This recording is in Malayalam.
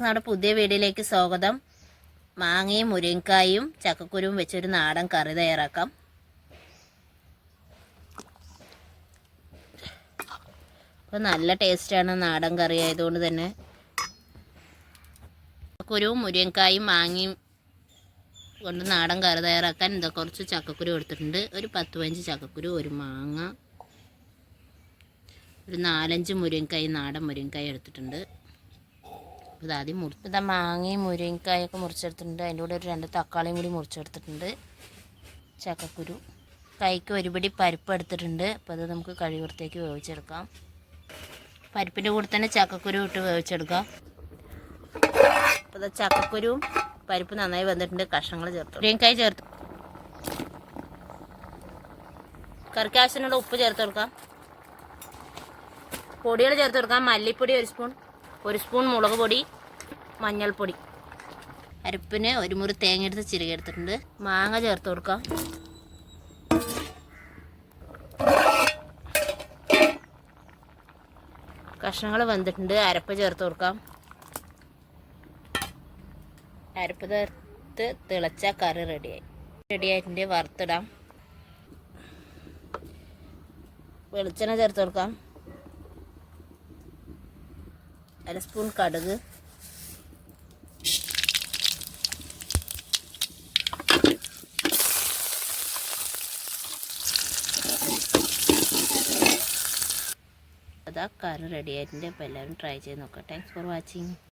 നമ്മുടെ പുതിയ വീഡിയോയിലേക്ക് സ്വാഗതം. മാങ്ങയും മുരിങ്ങക്കായും ചക്കക്കുരുവും വെച്ചൊരു നാടൻ കറി തയ്യാറാക്കാം. അപ്പോൾ നല്ല ടേസ്റ്റാണ് നാടൻ കറി ആയതുകൊണ്ട് തന്നെ. ചക്കക്കുരുവും മുരിങ്ങക്കായും മാങ്ങയും കൊണ്ട് നാടൻ കറി തയ്യാറാക്കാൻ എന്താ കുറച്ച് ചക്കക്കുരു എടുത്തിട്ടുണ്ട് ഒരു പത്ത് പതിനഞ്ച് ചക്കക്കുരു ഒരു മാങ്ങ ഒരു നാലഞ്ച് മുരിങ്ങക്കായി നാടൻ മുരിങ്ങക്കായി എടുത്തിട്ടുണ്ട്. ഇത് ആദ്യം മുറി ഇതാ മാങ്ങയും മുരിങ്ങക്കായൊക്കെ മുറിച്ചെടുത്തിട്ടുണ്ട്. അതിന്റെ കൂടെ ഒരു രണ്ട് തക്കാളിയും കൂടി മുറിച്ചെടുത്തിട്ടുണ്ട്. ചക്കക്കുരു. കൈക്ക് ഒരുപടി പരിപ്പ് എടുത്തിട്ടുണ്ട്. അപ്പോൾ അത് നമുക്ക് കഴിവൃത്തേക്ക് വേവിച്ചെടുക്കാം. പരിപ്പിന്റെ കൂടെ തന്നെ ചക്കക്കുരു ഇട്ട് വേവിച്ചെടുക്കാം. അപ്പോൾ അത് ചക്കക്കുരുവും പരിപ്പ് നന്നായി വന്നിട്ടുണ്ട്. കഷ്ണങ്ങൾ ചേർത്തു. മുരിങ്ങക്കായ ചേർത്ത്. കറിക്ക് ആവശ്യത്തിനുള്ള ഉപ്പ് ചേർത്ത് കൊടുക്കാം. പൊടികൾ ചേർത്ത് കൊടുക്കാം. മല്ലിപ്പൊടി ഒരു സ്പൂൺ. ഒരു സ്പൂൺ മുളക് പൊടി മഞ്ഞൾപ്പൊടി. അരപ്പിന് ഒരു മുറി തേങ്ങ എടുത്ത് ചിരുകെടുത്തിട്ടുണ്ട് മാങ്ങ ചേർത്ത് കൊടുക്കാം. കഷ്ണങ്ങൾ വെന്തിട്ടുണ്ട്. അരപ്പ് ചേർത്ത് കൊടുക്കാം. അരപ്പ് ചേർത്ത് തിളച്ച കറി റെഡിയായി. റെഡിയായിട്ടുണ്ട്. വറുത്തിടാം. വെളിച്ചെണ്ണ ചേർത്ത് കൊടുക്കാം. അര സ്പൂൺ കടുക്. അതാ കറി റെഡി ആയിട്ടുണ്ട്. അപ്പോൾ എല്ലാവരും ട്രൈ ചെയ്ത് നോക്കാം. Thanks for watching